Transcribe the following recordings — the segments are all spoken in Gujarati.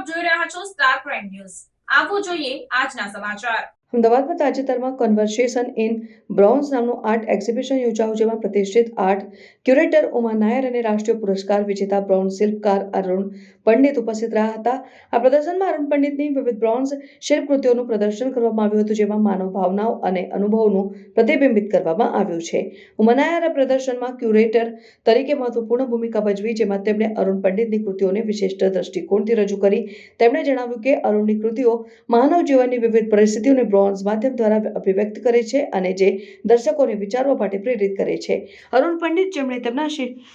આપ જોઈ રહ્યા છો સ્ટાર પ્રાઇમ ન્યૂઝ આવો જોઈએ આજના સમાચાર. અમદાવાદમાં તાજેતરમાં કન્વર્સેશન ઇન બ્રોન્ઝ નામનું આર્ટ એક્ઝિબિશન યોજાયું, જેમાં પ્રતિષ્ઠિત આર્ટ ક્યુરેટર ઉમા નાયર અને રાષ્ટ્રીય પુરસ્કાર વિજેતા બ્રોન્ઝ શિલ્પકાર અરુણ પંડિત ઉપસ્થિત રહ્યા હતા. આ પ્રદર્શનમાં અરુણ પંડિતની વિવિધ બ્રોન્ઝ શિલ્પકૃતિઓનું પ્રદર્શન કરવામાં આવ્યું હતું, જેમાં માનવ ભાવનાઓ અને અનુભવનું પ્રતિબિંબિત કરવામાં આવ્યું છે. ઉમા નાયર પ્રદર્શનમાં ક્યુરેટર તરીકે મહત્વપૂર્ણ ભૂમિકા ભજવી, જેમાં તેમણે અરુણ પંડિતની કૃતિઓને વિશિષ્ટ દ્રષ્ટિકોણથી રજૂ કરી. તેમણે જણાવ્યું કે અરુણની કૃતિઓ માનવ જીવનની વિવિધ પરિસ્થિતિઓને બ્રોન્ઝ માધ્યમ દ્વારા અભિવ્યક્ત કરે છે અને જે દર્શકોને વિચારવા માટે પ્રેરિત કરે છે. અરુણ પંડિત જેમણે તેમના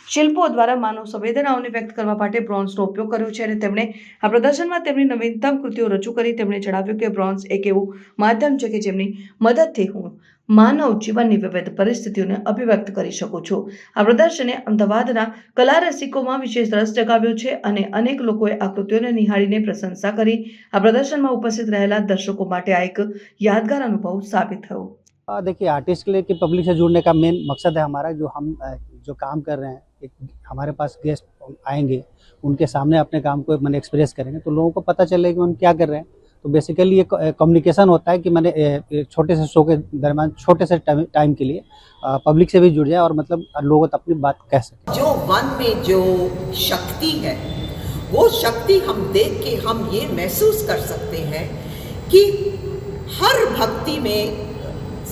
શિલ્પો દ્વારા માનવ સંવેદનાઓને વ્યક્ત કરવા માટે બ્રોન્ઝનો ઉપયોગ કર્યો છે અને તેમણે આ પ્રદર્શનમાં તેમની નવીનતમ કૃતિઓ રજૂ કરી. તેમણે જણાવ્યું કે બ્રોન્ઝ એક એવું માધ્યમ છે કે જેમની મદદથી હું માનવ જીવનની વિવિધ પરિસ્થિતિઓને અભિવ્યક્ત કરી શકું છું આ પ્રદર્શને અમદાવાદના કલા રસિકોમાં વિશેષ રસ જગાવ્યો છે અને અનેક લોકોએ આ કૃતિઓને નિહાળીને પ્રશંસા કરી આ પ્રદર્શનમાં ઉપસ્થિત રહેલા દર્શકો માટે આ એક યાદગાર અનુભવ સાબિત થયો आ, देखिए आर्टिस्ट के लिए कि पब्लिक से जुड़ने का मेन मकसद है हमारा जो हम अ, जो काम कर रहे हैं एक हमारे पास गेस्ट आएंगे उनके सामने अपने काम को मैंने एक्सप्रेस करेंगे तो लोगों को पता चले कि हम क्या कर रहे हैं तो बेसिकली ये कम्युनिकेशन होता है कि मैंने छोटे से शो के दरमियान छोटे से टाइम के लिए पब्लिक से भी जुड़ जाए और मतलब लोगों तक अपनी बात कह सकें। जो वन में जो शक्ति है वो शक्ति हम देख के हम ये महसूस कर सकते हैं कि हर भक्ति में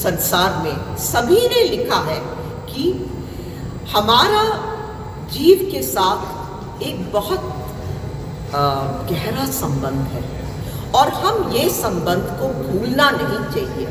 संसार में सभी ने लिखा है कि हमारा जीव के साथ एक बहुत अ, गहरा संबंध है। और हम ये संबंध को भूलना नहीं चाहिए